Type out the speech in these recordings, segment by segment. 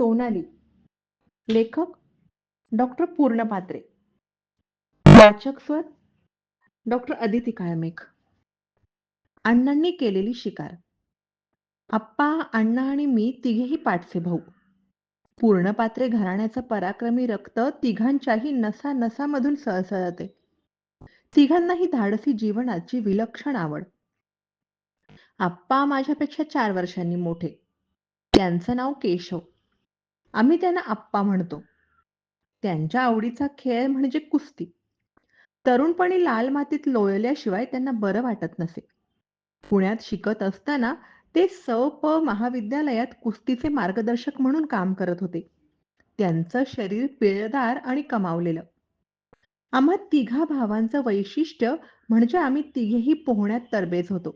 सोनाली लेखक डॉक्टर पूर्ण पात्रे वाचक स्वर डॉक्टर अदिती काळमेघ. अण्णांनी केलेली शिकार. आप्पा अण्णा आणि मी तिघेही पाठचे भाऊ. पूर्णपात्रे घराण्याचा पराक्रमी रक्त तिघांच्याही नसा नसामधून सळसळते. तिघांनाही धाडसी जीवनाची विलक्षण आवड. आप्पा माझ्यापेक्षा चार वर्षांनी मोठे. त्यांचं नाव केशव. आम्ही त्यांना आप्पा म्हणतो. त्यांच्या आवडीचा खेळ म्हणजे कुस्ती. तरुणपणी लाल मातीत लोळल्याशिवाय त्यांना बरं वाटत नसे. पुण्यात शिकत असताना ते स प महाविद्यालयात कुस्तीचे मार्गदर्शक म्हणून काम करत होते. त्यांचं शरीर पिळदार आणि कमावलेलं. आम्हा तिघा भावांचं वैशिष्ट्य म्हणजे आम्ही तिघेही पोहण्यात तरबेज होतो.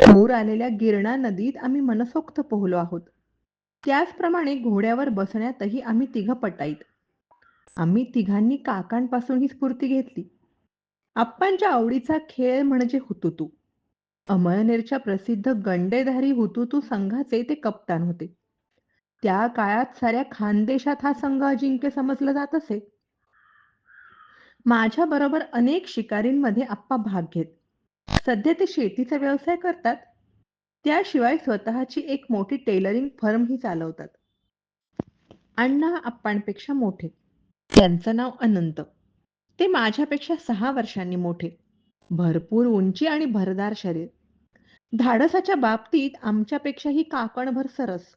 पूर आलेल्या गिरणा नदीत आम्ही मनसोक्त पोहलो आहोत. त्याचप्रमाणे घोड्यावर बसण्यातही आम्ही तिघ पटाईत. आम्ही तिघांनी काकांपासून ही स्फूर्ती घेतली. आप्पांच्या आवडीचा खेळ म्हणजे हुतुतू. अमळनेरच्या प्रसिद्ध गंडेधारी हुतुतू संघाचे ते कप्तान होते. त्या काळात साऱ्या खानदेशात हा संघ अजिंक्य समजला जात असे. माझ्या बरोबर अनेक शिकारींमध्ये आप्पा भाग घेत. सध्या ते शेतीचा व्यवसाय करतात. त्याशिवाय स्वतःची एक मोठी टेलरिंग फर्म ही चालवतात. अण्णा आप्पांपेक्षा मोठे. त्यांचं नाव अनंत. ते माझ्यापेक्षा सहा वर्षांनी मोठे. भरपूर उंची आणि भरदार शरीर. धाडसाच्या बाबतीत आमच्यापेक्षाही काकणभर सरस.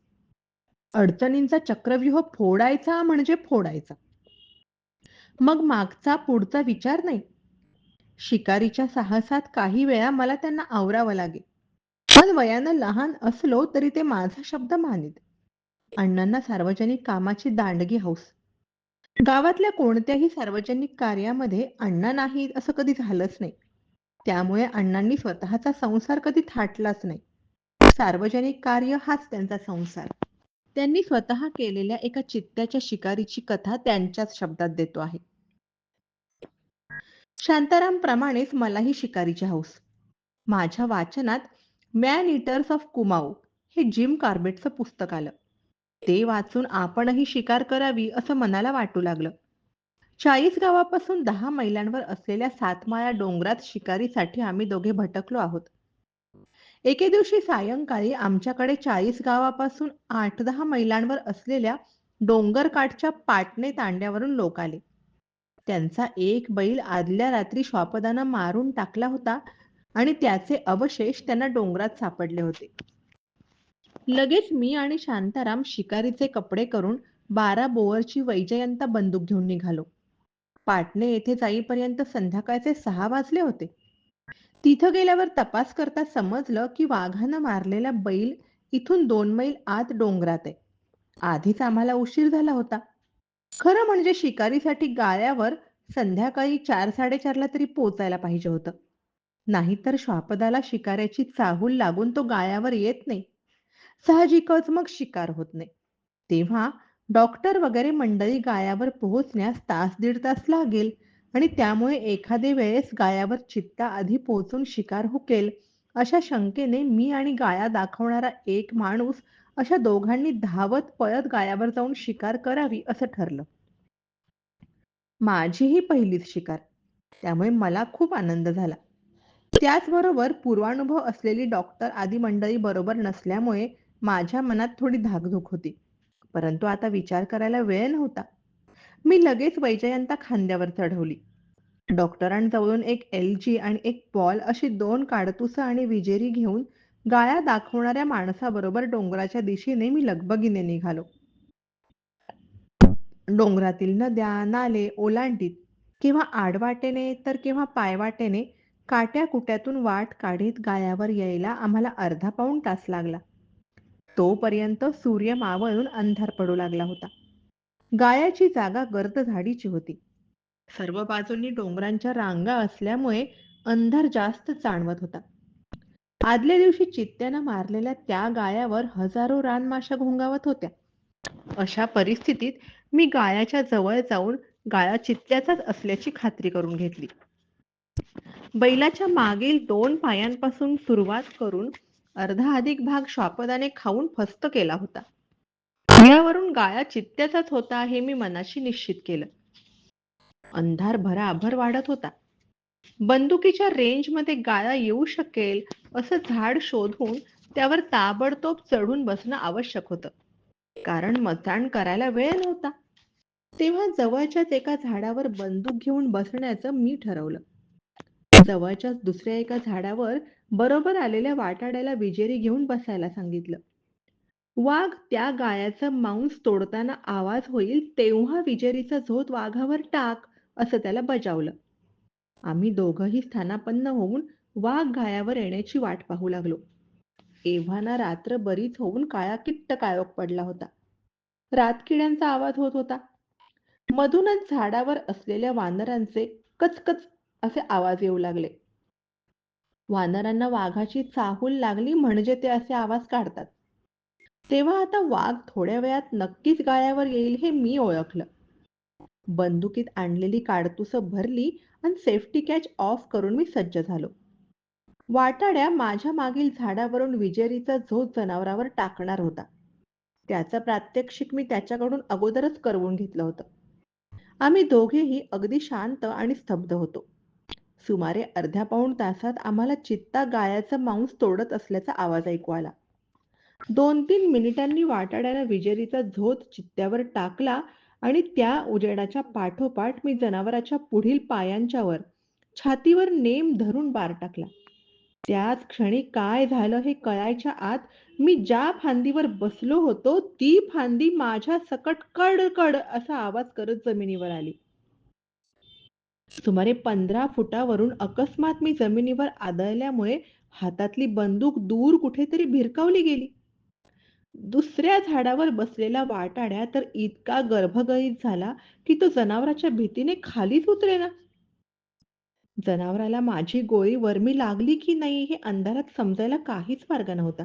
अडचणींचा चक्रव्यूह फोडायचा म्हणजे फोडायचा. मग मागचा पुढचा विचार नाही. शिकारीच्या साहसात काही वेळा मला त्यांना आवरावं लागे. पण वयानं लहान असलो तरी ते माझा शब्द मानित अण्णांना सार्वजनिक कामाची दांडगी हौस. गावातल्या कोणत्याही सार्वजनिक कार्यामध्ये अण्णा नाही असं कधी झालंच नाही. त्यामुळे अण्णांनी स्वतःचा संसार कधी थाटलाच नाही. सार्वजनिक कार्य हाच त्यांचा संसार. त्यांनी स्वतः केलेल्या एका चित्त्याच्या शिकारीची कथा त्यांच्याच शब्दात देतो आहे. शांताराम प्रमाणेच मलाही शिकारीची हौस. माझ्या वाचनात मॅन इटर्स ऑफ कुमाऊ हे जिम कार्बेटचं पुस्तक आलं. ते वाचून आपणही शिकार करावी असं मनाला वाटू लागलं. चाळीस गावापासून दहा मैलांवर असलेल्या सातमाळा डोंगरात शिकारीसाठी आम्ही दोघे भटकलो आहोत. एके दिवशी सायंकाळी आमच्याकडे चाळीस गावापासून आठ दहा मैलांवर असलेल्या डोंगरकाठच्या पाटणे तांड्यावरून लोक आले. त्यांचा एक बैल आदल्या रात्री श्वापदानं मारून टाकला होता आणि त्याचे अवशेष त्यांना डोंगरात सापडले होते. लगेच मी आणि शांताराम शिकारीचे कपडे करून बारा बोअरची वैजयंता बंदूक घेऊन निघालो. पाटणे येथे जाईपर्यंत संध्याकाळचे सहा वाजले होते. तिथं गेल्यावर तपास करता समजलं की वाघानं मारलेला बैल इथून दोन मैल आत डोंगरात आहे. आधीच आम्हाला उशीर झाला होता. खरं म्हणजे शिकारीसाठी गाळ्यावर संध्याकाळी चार साडेचारला तरी पोचायला पाहिजे होतं. नाहीतर श्वापदाला शिकाऱ्याची चाहूल लागून तो गाळ्यावर येत नाही. साहजिकच मग शिकार होत नाही. तेव्हा डॉक्टर वगैरे मंडळी गायावर पोहोचण्यास तास दीड तास लागेल आणि त्यामुळे एखादे वेळेस गायावर चित्ता आधी पोहोचून शिकार हुकेल अशा शंकेने मी आणि गाया दाखवणारा एक माणूस अशा दोघांनी धावत पळत गायावर जाऊन शिकार करावी असं ठरलं. माझीही पहिलीच शिकार. त्यामुळे मला खूप आनंद झाला. त्याचबरोबर पूर्वानुभव असलेली डॉक्टर आदी मंडळी बरोबर नसल्यामुळे माझ्या मनात थोडी धाकधूक होती. परंतु आता विचार करायला वेळ नव्हता. मी लगेच वैजयंता खांद्यावर चढवली. डॉक्टरांजवळून एक एल जी आणि एक पॉल अशी दोन काडतुसं आणि विजेरी घेऊन गाळ्या दाखवणाऱ्या माणसाबरोबर डोंगराच्या दिशेने मी लगबगीने निघालो. डोंगरातील नद्या नाले ओलांडीत केव्हा आडवाटेने तर केव्हा पायवाटेने काट्या कुट्यातून वाट काढीत गायावर यायला आम्हाला अर्धा पाऊण तास लागला. तोपर्यंत सूर्य मावळून अंधार पडू लागला होता. गायाची जागा गर्द झाडीची होती. सर्व बाजूंनी डोंगरांच्या रांगा असल्यामुळे अंधार जास्त जाणवत होता. आदल्या दिवशी चित्त्यानं मारलेल्या त्या गायावर हजारो रानमाशा घोंगावत होत्या. अशा परिस्थितीत मी गायाच्या जवळ जाऊन गाया चित्त्याचाच असल्याची खात्री करून घेतली. बैलाच्या मागील दोन पायांपासून सुरुवात करून अर्धा अधिक भाग श्वापदाने खाऊन फस्त केला होता. यावरून गाळा चित्त्याचाच होता हे मी मनाशी निश्चित केलं. अंधार भराभर वाढत होता. बंदुकीच्या रेंजमध्ये गाळा येऊ शकेल असं झाड शोधून त्यावर ताबडतोब चढून बसणं आवश्यक होतं. कारण मतदान करायला वेळ नव्हता. तेव्हा जवळच्याच एका झाडावर बंदूक घेऊन बसण्याचं मी ठरवलं. जवळच्याच दुसऱ्या एका झाडावर बरोबर आलेल्या वाटाड्याला विजेरी घेऊन बसायला सांगितलं. वाघ त्या गायाचं मांस तोडताना आवाज होईल तेव्हा विजेरीचा झोत वाघावर टाक असं त्याला बजावलं. आम्ही दोघंही स्थानापन्न होऊन वाघ गायावर येण्याची वाट पाहू लागलो. एव्हाना रात्र बरीच होऊन काळा किट्ट काळोख पडला होता. रातकिड्यांचा आवाज होत होता. मधूनच झाडावर असलेल्या वानरांचे कचकच असे आवाज येऊ लागले. वानरांना वाघाची चाहूल लागली म्हणजे ते असे आवाज काढतात. तेव्हा आता वाघ थोड्या वेळात नक्कीच गाळ्यावर येईल हे मी ओळखलं. बंदुकीत आणलेली काडतुसं भरली आणि सेफ्टी कॅच ऑफ करून मी सज्ज झालो. वाटाड्या माझ्या मागील झाडावरून विजेरीचा झोत जनावरावर टाकणार होता. त्याचं प्रात्यक्षिक मी त्याच्याकडून अगोदरच करवून घेतलं होतं. आम्ही दोघेही अगदी शांत आणि स्तब्ध होतो. सुमारे अर्ध्या पाऊण तासात आम्हाला चित्ता गायाचं मांस तोडत असल्याचा आवाज ऐकू आला. दोन तीन मिनिटांनी वाटाड्याला विजेरीचा झोत चित्त्यावर टाकला आणि त्या उजेडाच्या पाठोपाठ मी जनावराच्या पुढील पायांच्यावर छातीवर नेम धरून बार टाकला. त्याच क्षणी काय झालं हे कळायच्या आत मी ज्या फांदीवर बसलो होतो ती फांदी माझ्या सकट कड कड असा आवाज करत जमिनीवर आली. सुमारे पंधरा फुटावरून अकस्मात मी जमिनीवर आदळल्यामुळे हातातली बंदूक दूर कुठेतरी भिरकावली गेली. दुसऱ्या झाडावर बसलेला वाटाड्या तर इतका गर्भगळीत झाला की तो जनावराच्या भीतीने खालीच उतरेना. जनावराला माझी गोळी वर्मी लागली की नाही हे अंधारात समजायला काहीच मार्ग नव्हता.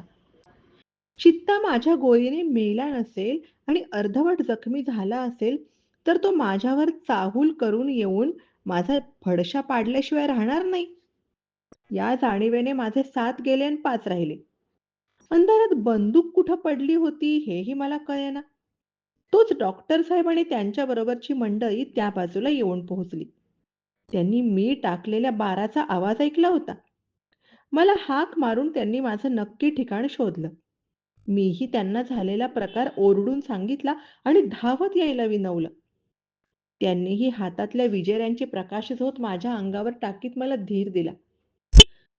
चित्ता माझ्या गोळीने मेला नसेल आणि अर्धवट जखमी झाला असेल तर तो माझ्यावर चाहूल करून येऊन माझा फडशा पाडल्याशिवाय राहणार नाही. या जाणीवेने माझे सात गेले आणि पाच राहिले. अंधारात बंदूक कुठं पडली होती हेही मला कळेना. तोच डॉक्टर साहेब आणि त्यांच्या बरोबरची मंडळी त्या बाजूला येऊन पोहोचली. त्यांनी मी टाकलेल्या बाराचा आवाज ऐकला होता. मला हाक मारून त्यांनी माझं नक्की ठिकाण शोधलं. मीही त्यांना झालेला प्रकार ओरडून सांगितला आणि धावत यायला विनवलं. त्यांनीही हातातल्या विजयऱ्यांची प्रकाश होत माझ्या अंगावर टाकीत मला धीर दिला.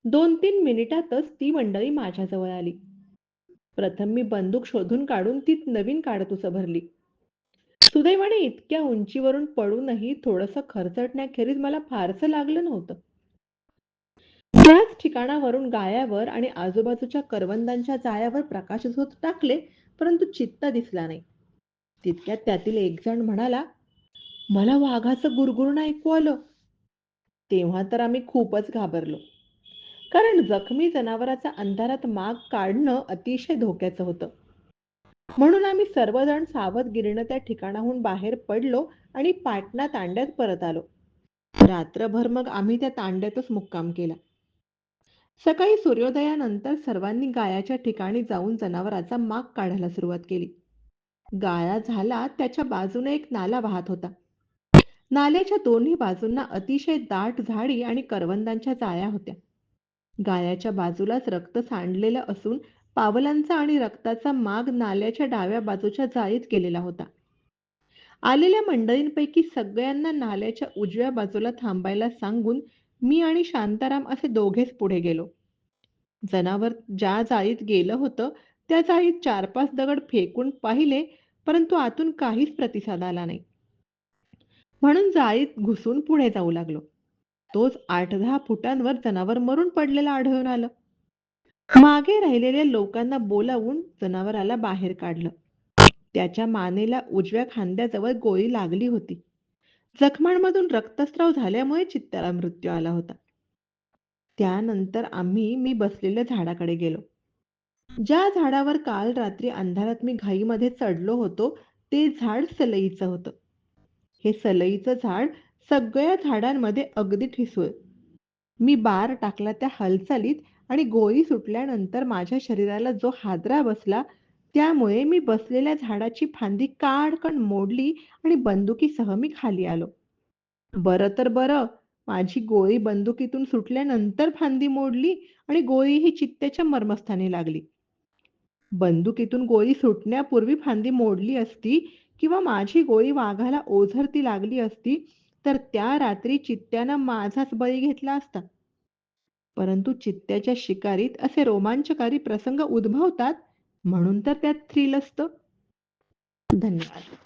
दोन तीन मिनिटातच ती मंडळी माझ्याजवळ आली. प्रथम मी बंदूक शोधून काढून ती नवीन काडतुस भरली. सुदैवाने इतक्या उंचीवरून पडूनही थोडस खरचटण्याखेरीज मला फारसं लागलं नव्हतं. त्याच ठिकाणावरून गायावर आणि आजूबाजूच्या करवंदांच्या जाळ्यावर प्रकाश झोत टाकले परंतु चित्ता दिसला नाही. तितक्यात त्यातील एक जण म्हणाला मला वाघाचं गुरगुरण ऐकू आलं. तेव्हा तर आम्ही खूपच घाबरलो. कारण जखमी जनावराचा अंधारात माग काढणं अतिशय धोक्याचं होतं. म्हणून आम्ही सर्वजण सावधगिरीनं त्या ठिकाणाहून बाहेर पडलो आणि पाटणा तांड्यात परत आलो. रात्रभर मग आम्ही त्या तांड्यातच मुक्काम केला. सकाळी सूर्योदयानंतर सर्वांनी गायाच्या ठिकाणी जाऊन जनावराचा माग काढायला सुरुवात केली. गाळा झाला त्याच्या बाजूने एक नाला वाहत होता. नाल्याच्या दोन्ही बाजूंना अतिशय दाट झाडी आणि करवंदांच्या जाळ्या होत्या. गाळ्याच्या बाजूलाच रक्त सांडलेलं असून पावलांचा आणि रक्ताचा माग नाल्याच्या डाव्या बाजूच्या जाळीत गेलेला होता. आलेल्या मंडळींपैकी सगळ्यांना नाल्याच्या उजव्या बाजूला थांबायला सांगून मी आणि शांताराम असे दोघेच पुढे गेलो. जनावर ज्या जाळीत गेलं होतं त्या जाळीत चार पाच दगड फेकून पाहिले परंतु आतून काहीच प्रतिसाद आला नाही. म्हणून जाळीत घुसून पुढे जाऊ लागलो. तोच आठ दहा फुटांवर जनावर मरून पडलेला आढळून आलं. मागे राहिलेल्या लोकांना बोलावून जनावराला बाहेर काढलं. त्याच्या मानेला उजव्या खांद्याजवळ गोळी लागली होती. जखमांमधून रक्तस्राव झाल्यामुळे चित्त्याला मृत्यू आला होता. त्यानंतर आम्ही मी बसलेल्या झाडाकडे गेलो. ज्या झाडावर काल रात्री अंधारात मी घाईमध्ये चढलो होतो ते झाड सलईचं होतं. हे सलईचं झाड सगळ्या झाडांमध्ये अगदी ठिसूळ मी बार टाकला त्या हालचालीत आणि गोळी सुटल्यानंतर माझ्या शरीराला जो हादरा बसला त्यामुळे मी बसलेल्या झाडाची फांदी काडकन मोडली आणि बंदुकीसह मी खाली आलो. बरं तर बरं, माझी गोळी बंदुकीतून सुटल्यानंतर फांदी मोडली आणि गोळी ही चित्त्याच्या मर्मस्थानी लागली. बंदुकीतून गोळी सुटण्यापूर्वी फांदी मोडली असती किंवा माझी गोळी वाघाला ओझरती लागली असती, तर त्या रात्री चित्त्यानं माझाच बळी घेतला असता. परंतु चित्त्याच्या शिकारीत असे रोमांचकारी प्रसंग उद्भवतात म्हणून तर त्यात थ्रिल असतं. धन्यवाद.